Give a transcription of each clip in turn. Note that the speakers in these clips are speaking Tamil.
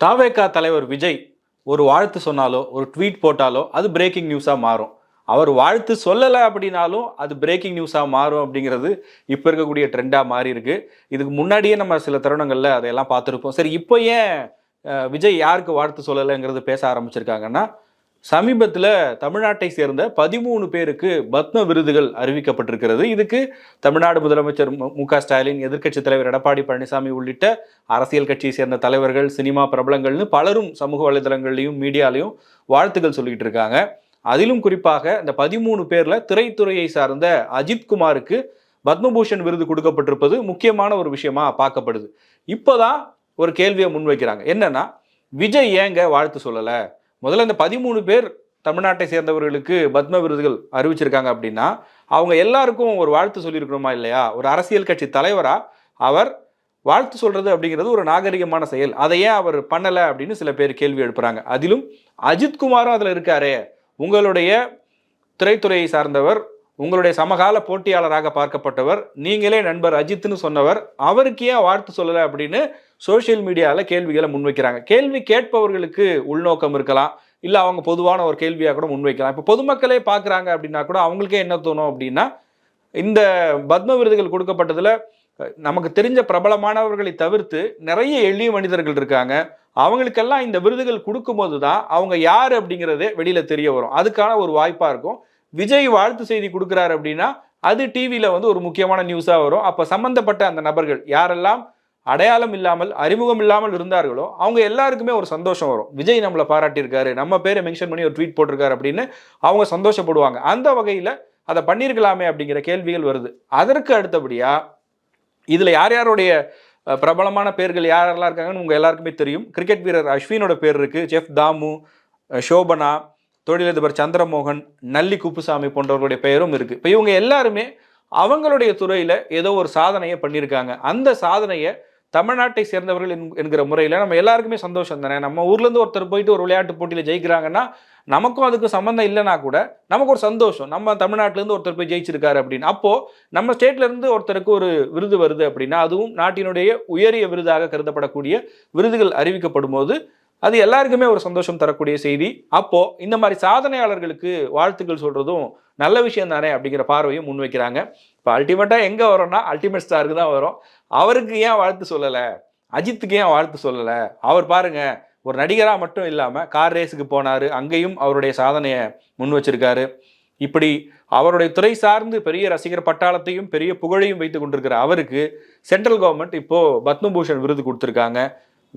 தாவேகா தலைவர் விஜய் ஒரு வாழ்த்து சொன்னாலோ ஒரு ட்வீட் போட்டாலோ அது பிரேக்கிங் நியூஸாக மாறும். அவர் வாழ்த்து சொல்லலை அப்படின்னாலும் அது பிரேக்கிங் நியூஸாக மாறும் அப்படிங்கிறது இப்போ இருக்கக்கூடிய ட்ரெண்டாக மாறி இருக்கு. இதுக்கு முன்னாடியே நம்ம சில தருணங்களில் அதையெல்லாம் பார்த்துருப்போம். சரி இப்போ ஏன் விஜய் யாருக்கு வாழ்த்து சொல்லலைங்கிறது பேச ஆரம்பிச்சிருக்காங்கன்னா சமீபத்தில் தமிழ்நாட்டை சேர்ந்த பதிமூணு பேருக்கு பத்ம விருதுகள் அறிவிக்கப்பட்டிருக்கிறது. இதுக்கு தமிழ்நாடு முதலமைச்சர் மு- க ஸ்டாலின் எதிர்க்கட்சி தலைவர் எடப்பாடி பழனிசாமி உள்ளிட்ட அரசியல் கட்சியை சேர்ந்த தலைவர்கள் சினிமா பிரபலங்கள்னு பலரும் சமூக வலைதளங்கள்லையும் மீடியாலையும் வாழ்த்துக்கள் சொல்லிக்கிட்டு இருக்காங்க. அதிலும் குறிப்பாக இந்த பதிமூணு பேரில் திரைத்துறையை சார்ந்த அஜித் குமாருக்கு பத்மபூஷன் விருது கொடுக்கப்பட்டிருப்பது முக்கியமான ஒரு விஷயமா பார்க்கப்படுது. இப்போதான் ஒரு கேள்வியை முன்வைக்கிறாங்க. என்னன்னா விஜய் ஏங்க வாழ்த்து சொல்லலை? முதல்ல இந்த பதிமூணு பேர் தமிழ்நாட்டை சேர்ந்தவர்களுக்கு பத்ம விருதுகள் அறிவிச்சிருக்காங்க அப்படின்னா அவங்க எல்லாருக்கும் ஒரு வாழ்த்து சொல்லியிருக்கணுமா இல்லையா? ஒரு அரசியல் கட்சி தலைவரா அவர் வாழ்த்து சொல்றது அப்படிங்கிறது ஒரு நாகரிகமான செயல். அதை ஏன் அவர் பண்ணலை அப்படின்னு சில பேர் கேள்வி எழுப்புறாங்க. அதிலும் அஜித்குமாரும் அதில் இருக்காரே. உங்களுடைய திரைத்துறையை சார்ந்தவர் உங்களுடைய சமகால போட்டியாளராக பார்க்கப்பட்டவர் நீங்களே நண்பர் அஜித்னு சொன்னவர் அவருக்கு ஏன் வாழ்த்து சொல்லலை அப்படின்னு சோஷியல் மீடியாவில் கேள்விகளை முன்வைக்கிறாங்க. கேள்வி கேட்பவர்களுக்கு உள்நோக்கம் இருக்கலாம் இல்லை அவங்க பொதுவான ஒரு கேள்வியாக கூட முன்வைக்கலாம். இப்போ பொதுமக்களே பார்க்குறாங்க அப்படின்னா கூட அவங்களுக்கே என்ன தோணும் அப்படின்னா இந்த பத்ம விருதுகள் கொடுக்கப்பட்டதில் நமக்கு தெரிஞ்ச பிரபலமானவர்களை தவிர்த்து நிறைய எளிய மனிதர்கள் இருக்காங்க. அவங்களுக்கெல்லாம் இந்த விருதுகள் கொடுக்கும்போது தான் அவங்க யார் அப்படிங்கிறதே வெளியில் தெரிய வரும். அதுக்கான ஒரு வாய்ப்பாக இருக்கும். விஜய் வாழ்த்து செய்தி கொடுக்குறாரு அப்படின்னா அது டிவியில் வந்து ஒரு முக்கியமான நியூஸாக வரும். அப்போ சம்மந்தப்பட்ட அந்த நபர்கள் யாரெல்லாம் அடையாளம் இல்லாமல் அறிமுகம் இல்லாமல் இருந்தார்களோ அவங்க எல்லாருக்குமே ஒரு சந்தோஷம் வரும். விஜய் நம்மளை பாராட்டியிருக்காரு நம்ம பேரை மென்ஷன் பண்ணி ஒரு ட்வீட் போட்டிருக்காரு அப்படின்னு அவங்க சந்தோஷப்படுவாங்க. அந்த வகையில் அதை பண்ணியிருக்கலாமே அப்படிங்கிற கேள்விகள் வருது. அதற்கு அடுத்தபடியாக இதில் யார் யாருடைய பிரபலமான பேர்கள் யாரெல்லாம் இருக்காங்கன்னு உங்கள் எல்லாருக்குமே தெரியும். கிரிக்கெட் வீரர் அஸ்வினோட பேர் இருக்குது ஜெஃப் தாமு ஷோபனா தொழிலதிபர் சந்திரமோகன் நல்லி குப்புசாமி போன்றவர்களுடைய பெயரும் இருக்குது இப்போ இவங்க எல்லாருமே அவங்களுடைய துறையில் ஏதோ ஒரு சாதனையை பண்ணியிருக்காங்க. அந்த சாதனையை தமிழ்நாட்டை சேர்ந்தவர்கள் என்கிற முறையில் நம்ம எல்லாருக்குமே சந்தோஷம் தானே. நம்ம ஊர்லேருந்து ஒருத்தர் போயிட்டு ஒரு விளையாட்டு போட்டியில் ஜெயிக்கிறாங்கன்னா நமக்கும் அதுக்கு சம்மந்தம் இல்லைனா கூட நமக்கு ஒரு சந்தோஷம். நம்ம தமிழ்நாட்டிலேருந்து ஒருத்தர் போய் ஜெயிச்சிருக்காரு அப்படின்னு. அப்போது நம்ம ஸ்டேட்லேருந்து ஒருத்தருக்கு ஒரு விருது வருது அப்படின்னா அதுவும் நாட்டினுடைய உயரிய விருதாக கருதப்படக்கூடிய விருதுகள் அறிவிக்கப்படும் போது அது எல்லாருக்குமே ஒரு சந்தோஷம் தரக்கூடிய செய்தி. அப்போ இந்த மாதிரி சாதனையாளர்களுக்கு வாழ்த்துக்கள் சொல்றதும் நல்ல விஷயம் தானே அப்படிங்கிற பார்வையும் முன்வைக்கிறாங்க. இப்போ அல்டிமேட்டா எங்க வரோம்னா அல்டிமேட் ஸ்டாருக்கு தான் வரும். அவருக்கு ஏன் வாழ்த்து சொல்லலை? அஜித்துக்கு ஏன் வாழ்த்து சொல்லலை? அவர் பாருங்க ஒரு நடிகராக மட்டும் இல்லாமல் கார் ரேஸுக்கு போனார். அங்கேயும் அவருடைய சாதனையை முன் வச்சிருக்காரு இப்படி அவருடைய துறை சார்ந்து பெரிய ரசிகர் பட்டாளத்தையும் பெரிய புகழையும் வைத்து கொண்டிருக்கிற அவருக்கு சென்ட்ரல் கவர்மெண்ட் இப்போது பத்மபூஷன் விருது கொடுத்துருக்காங்க.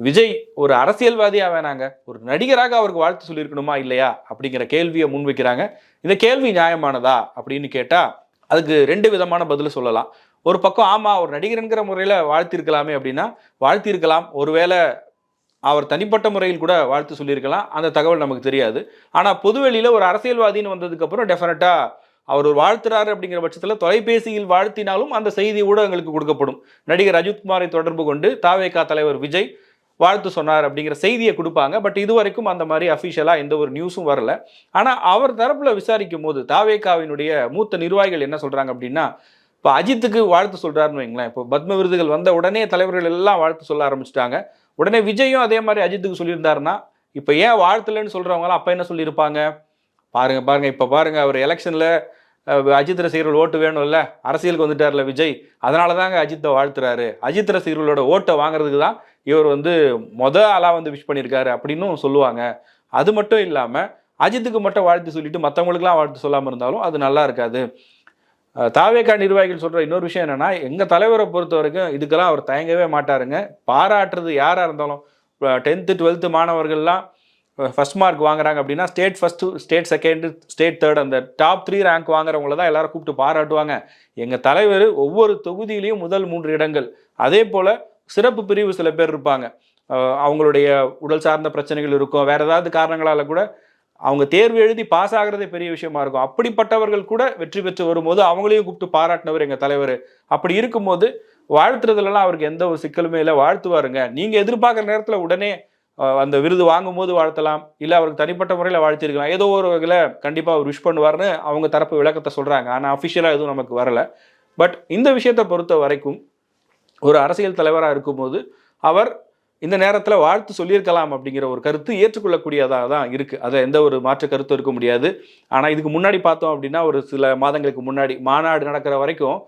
விஜய் ஒரு அரசியல்வாதியாக வேணாங்க. ஒரு நடிகராக அவருக்கு வாழ்த்து சொல்லியிருக்கணுமா இல்லையா அப்படிங்கிற கேள்வியை முன்வைக்கிறாங்க. இந்த கேள்வி நியாயமானதா அப்படின்னு கேட்டால் அதுக்கு ரெண்டு விதமான பதில் சொல்லலாம். ஒரு பக்கம் ஆமாம் ஒரு நடிகர்ங்கிற முறையில் வாழ்த்திருக்கலாமே அப்படின்னா வாழ்த்திருக்கலாம். ஒருவேளை அவர் தனிப்பட்ட முறையில் கூட வாழ்த்து சொல்லியிருக்கலாம். அந்த தகவல் நமக்கு தெரியாது. ஆனால் பொதுவெளியில் ஒரு அரசியல்வாதின்னு வந்ததுக்கப்புறம் டெஃபினட்டாக அவர் ஒரு வாழ்த்துறாரு அப்படிங்கிற பட்சத்தில் தொலைபேசியில் வாழ்த்தினாலும் அந்த செய்தி ஊடகங்களுக்கு கொடுக்கப்படும். நடிகர் அஜித்குமாரை தொடர்பு கொண்டு தாவேகா தலைவர் விஜய் வாழ்த்து சொன்னார் அப்படிங்கிற செய்தியை கொடுப்பாங்க. பட் இது வரைக்கும் அந்த மாதிரி அஃபிஷியலாக எந்த ஒரு நியூஸும் வரல. ஆனால் அவர் தரப்புல விசாரிக்கும் போது தாவேகாவினுடைய மூத்த நிர்வாகிகள் என்ன சொல்றாங்க அப்படின்னா இப்போ அஜித்துக்கு வாழ்த்து சொல்கிறாருன்னு வைங்களேன். இப்போ பத்ம விருதுகள் வந்த உடனே தலைவர்கள் எல்லாம் வாழ்த்து சொல்ல ஆரம்பிச்சிட்டாங்க. உடனே விஜயும் அதே மாதிரி அஜித்துக்கு சொல்லியிருந்தாருன்னா இப்போ ஏன் வாழ்த்துலன்னு சொல்கிறவங்களாம் அப்போ என்ன சொல்லியிருப்பாங்க? பாருங்க பாருங்க இப்போ பாருங்க அவர் எலெக்ஷனில் அஜித் ரசிகர்கள் ஓட்டு வேணும்ல. அரசியலுக்கு வந்துட்டார்ல விஜய். அதனால தாங்க அஜித்தை வாழ்த்துறாரு. அஜித் ரசிகர்களோட ஓட்டை வாங்குறதுக்கு தான் இவர் வந்து மொத ஆளாக வந்து விஷ் பண்ணியிருக்காரு அப்படின்னும் சொல்லுவாங்க. அது மட்டும் இல்லாமல் அஜித்துக்கு மட்டும் வாழ்த்து சொல்லிட்டு மற்றவங்களுக்குலாம் வாழ்த்து சொல்லாமல் இருந்தாலும் அது நல்லா இருக்காது. தாவேக்கா தாவேகா நிர்வாகிகள் சொல்கிற இன்னொரு விஷயம் என்னென்னா எங்கள் தலைவரை பொறுத்த வரைக்கும் இதுக்கெல்லாம் அவர் தயங்கவே மாட்டாருங்க. பாராட்டுறது யாராக இருந்தாலும் டென்த்து டுவெல்த்து மாணவர்கள்லாம் ஃபஸ்ட் மார்க் வாங்குறாங்க அப்படின்னா state first state second state third அந்த டாப் த்ரீ ரேங்க் வாங்குறவங்கள தான் எல்லாரும் கூப்பிட்டு பாராட்டுவாங்க. எங்கள் தலைவர் ஒவ்வொரு தொகுதியிலையும் முதல் மூன்று இடங்கள். அதே போல் சிறப்பு பிரிவு சில பேர் இருப்பாங்க. அவங்களுடைய உடல் சார்ந்த பிரச்சனைகள் இருக்கும். வேற ஏதாவது காரணங்களால் கூட அவங்க தேர்வு எழுதி பாஸ் ஆகிறதே பெரிய விஷயமா இருக்கும். அப்படிப்பட்டவர்கள் கூட வெற்றி பெற்று வரும்போது அவங்களையும் கூப்பிட்டு பாராட்டினவர் எங்கள் தலைவர். அப்படி இருக்கும்போது வாழ்த்துறதுலலாம் அவருக்கு எந்த ஒரு சிக்கலுமே இல்லை. வாழ்த்துவாருங்க. நீங்கள் எதிர்பார்க்குற நேரத்தில் உடனே அந்த விருது வாங்கும்போது வாழ்த்தலாம். இல்லை அவருக்கு தனிப்பட்ட முறையில் வாழ்த்திருக்கலாம். ஏதோ ஒரு வகையில் கண்டிப்பாக அவர் விஷ் பண்ணுவார்னு அவங்க தரப்பு விளக்கத்தை சொல்கிறாங்க ஆனால் அஃபிஷியலாக எதுவும் நமக்கு வரல. பட் இந்த விஷயத்தை பொறுத்த வரைக்கும் ஒரு அரசியல் தலைவராக இருக்கும்போது அவர் இந்த நேரத்தில் வாழ்த்து சொல்லியிருக்கலாம் அப்படிங்கிற ஒரு கருத்து ஏற்றுக்கொள்ளக்கூடியதாக தான் இருக்குது அதை எந்த ஒரு மாற்று கருத்தும் இருக்க முடியாது. ஆனால் இதுக்கு முன்னாடி பார்த்தோம் அப்படின்னா ஒரு சில மாதங்களுக்கு முன்னாடி மாநாடு நடக்கிற வரைக்கும்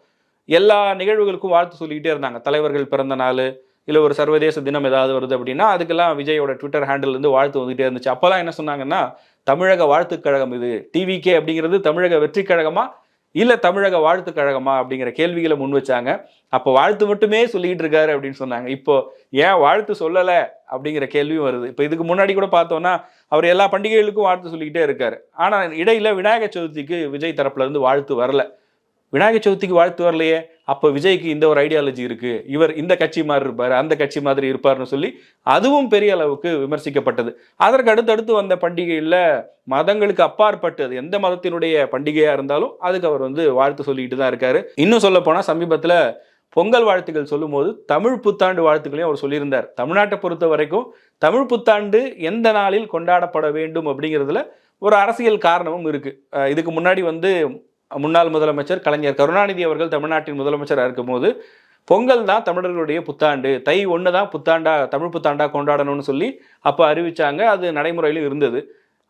எல்லா நிகழ்வுகளுக்கும் வாழ்த்து சொல்லிக்கிட்டே இருந்தாங்க. தலைவர்கள் பிறந்த நாள் இல்லை ஒரு சர்வதேச தினம் ஏதாவது வருது அப்படின்னா அதுக்கெல்லாம் விஜயோட ட்விட்டர் ஹேண்டில் இருந்து வாழ்த்து வந்துகிட்டே இருந்துச்சு. அப்போல்லாம் என்ன சொன்னாங்கன்னா தமிழக வாழ்த்துக் கழகம் இது. டிவிகே அப்படிங்கிறது தமிழக வெற்றி கழகமாக இல்லை தமிழக வாழ்த்து கழகமா அப்படிங்கிற கேள்விகளை முன் வச்சாங்க. அப்போ வாழ்த்து மட்டுமே சொல்லிக்கிட்டு இருக்காரு அப்படின்னு சொன்னாங்க. இப்போ ஏன் வாழ்த்து சொல்லலை அப்படிங்கிற கேள்வியும் வருது. இப்போ இதுக்கு முன்னாடி கூட பார்த்தோம்னா அவர் எல்லா பண்டிகைகளுக்கும் வாழ்த்து சொல்லிக்கிட்டே இருக்காரு. ஆனால் இடையில விநாயகர் சதுர்த்திக்கு விஜய் தரப்புல இருந்து வாழ்த்து வரல. விநாயகர் சதுர்த்திக்கு வாழ்த்து வரலையே. அப்போ விஜய்க்கு இந்த ஒரு ஐடியாலஜி இருக்குது இவர் இந்த கட்சி மாதிரி இருப்பார் அந்த கட்சி மாதிரி இருப்பார்னு சொல்லி அதுவும் பெரிய அளவுக்கு விமர்சிக்கப்பட்டது. அதற்கு அடுத்தடுத்து வந்த பண்டிகையில் மதங்களுக்கு அப்பாற்பட்டது. எந்த மதத்தினுடைய பண்டிகையாக இருந்தாலும் அதுக்கு அவர் வந்து வாழ்த்து சொல்லிக்கிட்டு தான் இருக்காரு. இன்னும் சொல்ல போனால் சமீபத்தில் பொங்கல் வாழ்த்துக்கள் சொல்லும்போது தமிழ் புத்தாண்டு வாழ்த்துக்களையும் அவர் சொல்லியிருந்தார். தமிழ்நாட்டை பொறுத்த வரைக்கும் தமிழ் புத்தாண்டு எந்த நாளில் கொண்டாடப்பட வேண்டும் அப்படிங்கிறதுல ஒரு அரசியல் காரணமும் இருக்குது இதுக்கு முன்னாடி வந்து முன்னாள் முதலமைச்சர் கலைஞர் கருணாநிதி அவர்கள் தமிழ்நாட்டின் முதலமைச்சராக இருக்கும்போது பொங்கல் தான் தமிழர்களுடைய புத்தாண்டு தை ஒன்று தான் புத்தாண்டா தமிழ் புத்தாண்டா கொண்டாடணும்னு சொல்லி அப்போ அறிவிச்சாங்க. அது நடைமுறையில் இருந்தது.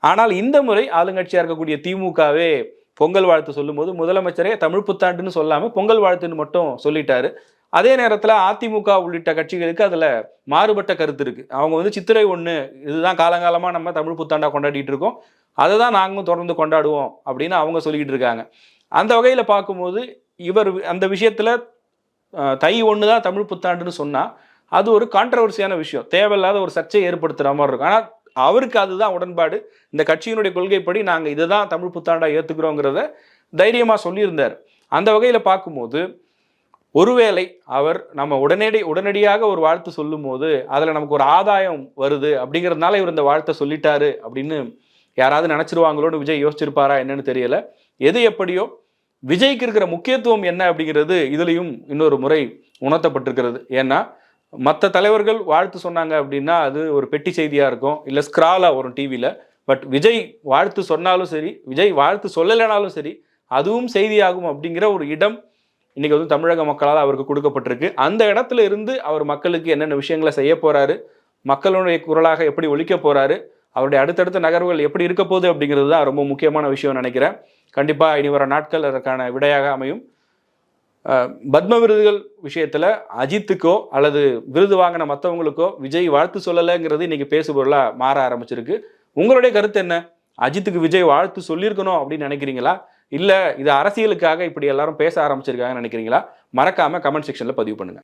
ஆனால் இந்த முறை ஆளுங்கட்சியாக இருக்கக்கூடிய திமுகவே பொங்கல் வாழ்த்து சொல்லும்போது முதலமைச்சரே தமிழ் புத்தாண்டுன்னு சொல்லாமல் பொங்கல் வாழ்த்துன்னு மட்டும் சொல்லிட்டாரு. அதே நேரத்தில் அதிமுக உள்ளிட்ட கட்சிகளுக்கு அதில் மாறுபட்ட கருத்து இருக்குது அவங்க வந்து சித்திரை ஒன்று இதுதான் காலங்காலமாக நம்ம தமிழ் புத்தாண்டா கொண்டாடிட்டு இருக்கோம். அதை தான் நாங்களும் தொடர்ந்து கொண்டாடுவோம் அப்படின்னு அவங்க சொல்லிக்கிட்டு இருக்காங்க. அந்த வகையில் பார்க்கும்போது இவர் அந்த விஷயத்தில் தை ஒன்று தான் தமிழ் புத்தாண்டுன்னு சொன்னால் அது ஒரு கான்ட்ரவர்சியான விஷயம். தேவையில்லாத ஒரு சர்ச்சையை ஏற்படுத்துகிற மாதிரி இருக்கும். ஆனால் அவருக்கு அதுதான் உடன்பாடு. இந்த கட்சியினுடைய கொள்கைப்படி நாங்கள் இதை தான் தமிழ் புத்தாண்டாக ஏற்றுக்கிறோங்கிறத தைரியமாக சொல்லியிருந்தார். அந்த வகையில் பார்க்கும்போது ஒருவேளை அவர் நம்ம உடனடி உடனடியாக ஒரு வாழ்த்து சொல்லும்போது அதில் நமக்கு ஒரு ஆதாயம் வருது அப்படிங்கிறதுனால இவர் இந்த வாழ்த்தை சொல்லிட்டாரு அப்படின்னு யாராவது நினச்சிருவாங்களோன்னு விஜய் யோசிச்சிருப்பாரா என்னன்னு தெரியல. எது எப்படியோ விஜய்க்கு இருக்கிற முக்கியத்துவம் என்ன அப்படிங்கிறது இதுலேயும் இன்னொரு முறை உணர்த்தப்பட்டிருக்கிறது. ஏன்னா மற்ற தலைவர்கள் வாழ்த்து சொன்னாங்க அப்படின்னா அது ஒரு பெட்டி செய்தியாக இருக்கும் இல்லை ஸ்க்ராலாக வரும் டிவியில் பட் விஜய் வாழ்த்து சொன்னாலும் சரி விஜய் வாழ்த்து சொல்லலைனாலும் சரி அதுவும் செய்தியாகும் அப்படிங்கிற ஒரு இடம் இன்றைக்கி வந்து தமிழக மக்களால் அவருக்கு கொடுக்கப்பட்டிருக்கு. அந்த இடத்துல இருந்து அவர் மக்களுக்கு என்னென்ன விஷயங்களை செய்ய போகிறாரு மக்களுடைய குரலாக எப்படி ஒழிக்க போகிறாரு அவருடைய அடுத்தடுத்த நகர்வுகள் எப்படி இருக்க போகுது அப்படிங்கிறது தான் ரொம்ப முக்கியமான விஷயம் நினைக்கிறேன். கண்டிப்பாக இனி வர நாட்கள் அதற்கான விடையாக அமையும். பத்ம விருதுகள் விஷயத்தில் அஜித்துக்கோ அல்லது விருது வாங்கின மற்றவங்களுக்கோ விஜய் வாழ்த்து சொல்லலைங்கிறது இன்றைக்கி பேசுபொருளாக மாற ஆரம்பிச்சிருக்கு. உங்களுடைய கருத்து என்ன? அஜித்துக்கு விஜய் வாழ்த்து சொல்லியிருக்கணும் அப்படின்னு நினைக்கிறீங்களா? இல்லை இது அரசியலுக்காக இப்படி எல்லாரும் பேச ஆரம்பிச்சிருக்காங்கன்னு நினைக்கிறீங்களா? மறக்காம கமெண்ட் செக்ஷனில் பதிவு பண்ணுங்க.